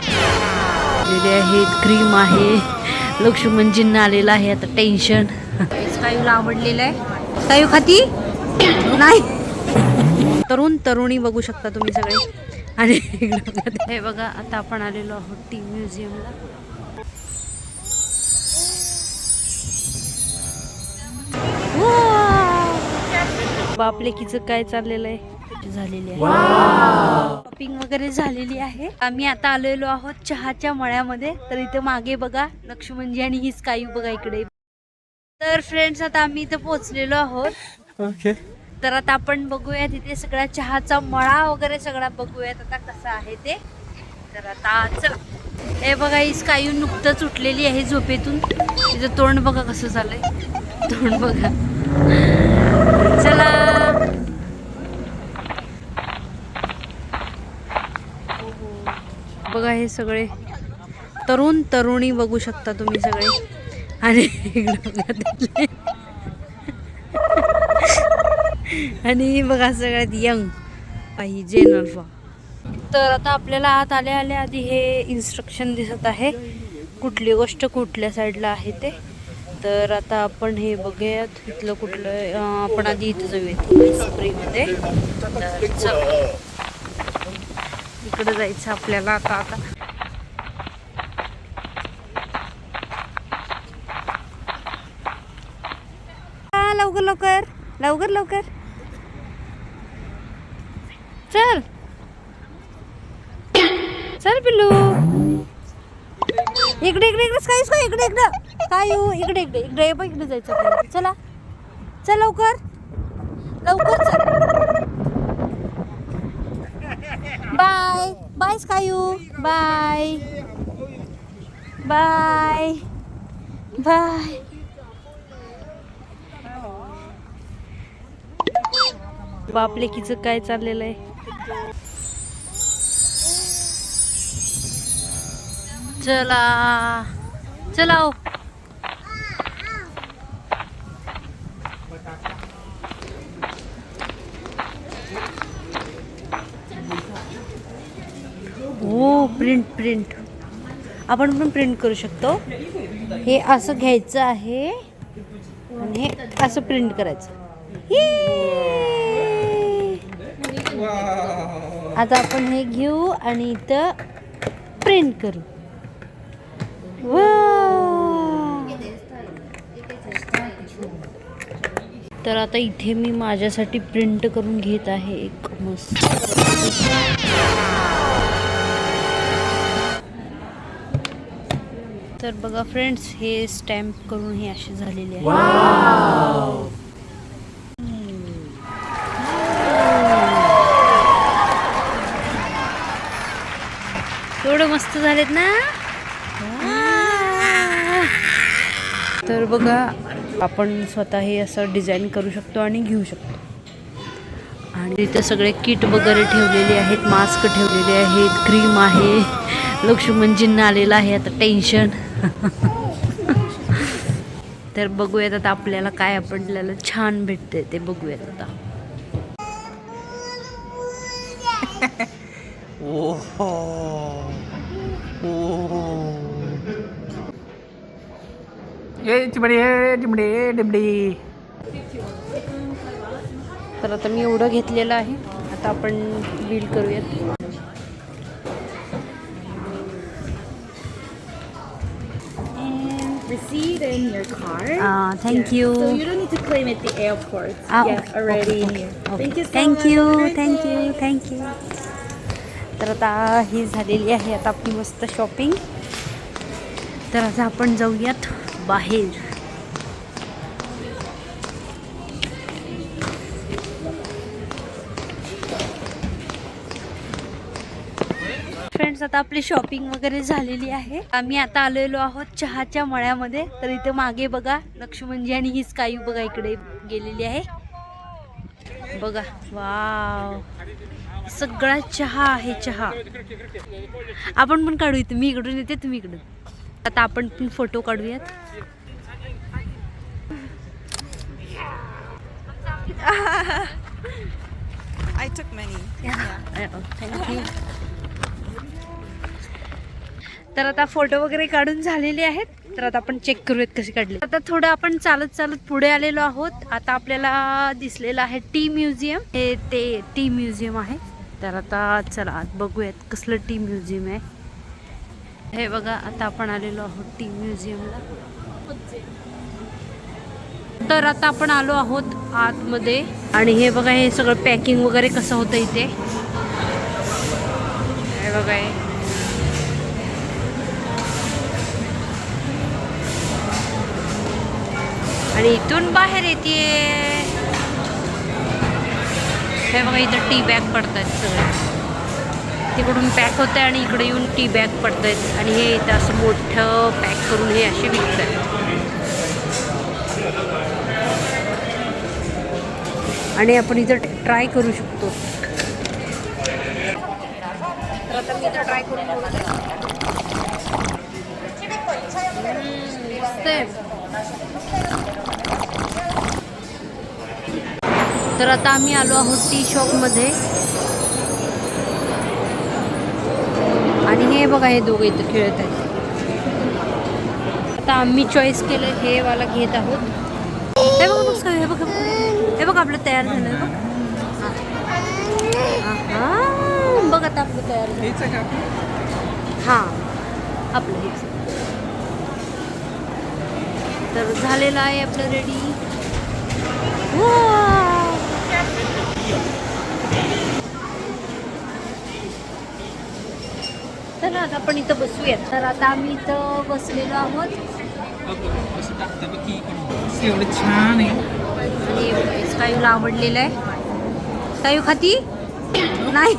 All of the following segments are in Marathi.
आलेले आहेत क्रीम आहे. लक्ष्मणजींना आलेला आहे आता टेन्शन कायूला आवडलेलं आहे. कायू खाती? नाही. तरुण तरुणी बघू शकता तुम्ही सगळे. आणि. हे बघा आता आपण आलेलो आहोत टी म्युझियमला बापलेकीचं काय चाललेलं आहे? झालेली आहे. शॉपिंग वगैरे झालेली आहे. आम्ही आता आलेलो आहोत चहाच्या मळ्यामध्ये. तर इथे मागे बघा लक्ष्मणजी आणि हीच कायू बघा इकडे. तर फ्रेंड्स आता आम्ही इथे पोहोचलेलो आहोत. ओके तर आता आपण बघूया तिथे सगळा चहाचा मळा वगैरे सगळा बघूयात आता कसा आहे ते. तर आता चल. हे बघा ही स्कायू नुकतंच उठलेली आहे झोपेतून. तिचं तोंड बघा कसं झालंय. तोंड बघा. चला. बघा हे सगळे तरुण तरुणी बघू शकता तुम्ही सगळे. आणि इकडं आणि बघा सगळ्यात यंग पाहिजे नल्फा तर आता आपल्याला आत आल्या आल्या आधी हे इन्स्ट्रक्शन दिसत आहे. कुठली गोष्ट कुठल्या साईडला आहे ते. तर आता आपण हे बघूयात इथलं कुठलं आपण आधी इथं जाऊयात. स्प्रेमध्ये तर चला. इकडं जायचं आपल्याला आता आता. लवकर लवकर. लवकर लवकर. चल. चल पिल्लू. इकडे इकडे इकडे काय काय इकडे इकडे. काय येऊ इकडे इकडे इकडे. पण बघ, इकडे जायचं चला. चल लवकर. लवकर चल. Bye bye Bye. Bye bye bye बापलेकीचं काय चाललेलं आहे? चला. चला हो. हो प्रिंट प्रिंट. आपण पण प्रिंट करू शकतो. हे असं घ्यायचं आहे. आणि हे असं प्रिंट करायचं. आता आपण हे घेऊ आणि इथं प्रिंट करू. तर आता इथे मी माझ्यासाठी प्रिंट करून घेत आहे एक मस्त. तर बघा फ्रेंड्स हे स्टॅम्प करून हे असे झालेले आहे. एवढं मस्त झालेत ना? तर बघा आपण स्वतः हे असं डिझाईन करू शकतो आणि घेऊ शकतो. आणि तिथे सगळे किट वगैरे ठेवलेले आहेत मास्क ठेवलेले आहेत क्रीम आहे. लक्ष्मणजींना आलेलं आहे आता टेन्शन तर बघूयात आता आपल्याला काय आपल्याला छान भेटते ते बघूयात आता. तर आता मी एवढं घेतलेलं आहे. आता आपण बिल करूयात. receipt in your card. Thank you So you don't need to claim at the airport. Ah, yeah, okay, already okay, in here. okay. Thank you so Thank much. you, Have a great thank day. you, thank you. तर आता ही झालेली आहे आता आपली मस्त शॉपिंग तर आता आपण जाऊयात बाहेर फ्रेंड्स आता आपली शॉपिंग वगैरे झालेली आहे. आम्ही आता आलेलो आहोत चहाच्या मळ्यामध्ये. तर इथे मागे बघा लक्ष्मणजी आणि हीच कायू बघा इकडे गेलेली आहे. बघा वाव. सगळा चहा आहे चहा. आपण पण काढू इथे. मी इकडून येते तुम्ही इकडून. आता आपण पण फोटो काढूयात. I took many. Thank you तर आता फोटो वगैरे काढून झालेले आहेत. तर आता आपण चेक करूयात कसे काढले. आता थोडं आपण चालत चालत पुढे आलेलो आहोत. आता आपल्याला दिसलेलं आहे टी म्युझियम. हे ते टी म्युझियम आहे. तर आता चला आत बघूयात कसलं टी म्युझियम आहे. हे बघा आता आपण आलेलो आहोत टी म्युझियमला. तर आता आपण आलो आहोत आतमध्ये. आणि हे बघा हे सगळं पॅकिंग वगैरे कसं होतं इथे? हे बघा आणि इथून बाहेर येते. हे बघा इथं टी बॅग आहेत सगळे. तिकडून पॅक होत आहे आणि इकडे येऊन टी बॅग पडत आहेत आणि हे इथं असं मोठं पॅक करून हे असे विकत आहेत आणि आपण इथं ट्राय करू शकतो. तर आता मी इथं ट्राय करून बघते. आहे. तर आता आम्ही आलो आहोत टी शॉपमध्ये आणि हे बघा हे दोघं इथं खेळत आहेत. आता आम्ही चॉईस केलं हे वाला घेत आहोत. हे बघा बघ हे बघा हे बघ आपलं तयार झालं बघ. हा बघ आता आपलं तयार झालं. हां आपलं हेच तर झालेलं आहे आपलं रेडी तर आता आपण इथं बसूयात. तर आता आम्ही इथं बसलेलो आहोत. एवढं छान आहे. आणि स्कायूला आवडलेलं आहे. स्कायू खाती? नाही.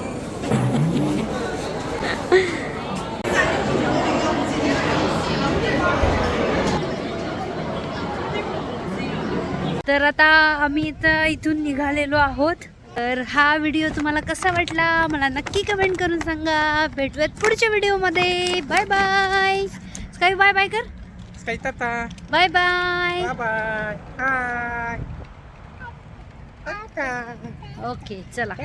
तर आता आम्ही इथं इथून निघालेलो आहोत. तर हा व्हिडिओ तुम्हाला कसा वाटला मला नक्की कमेंट करून सांगा. भेटूयात पुढच्या व्हिडिओमध्ये. बाय बाय स्कायू बाय बाय कर. काही ताता bye bye bye hi okay चला.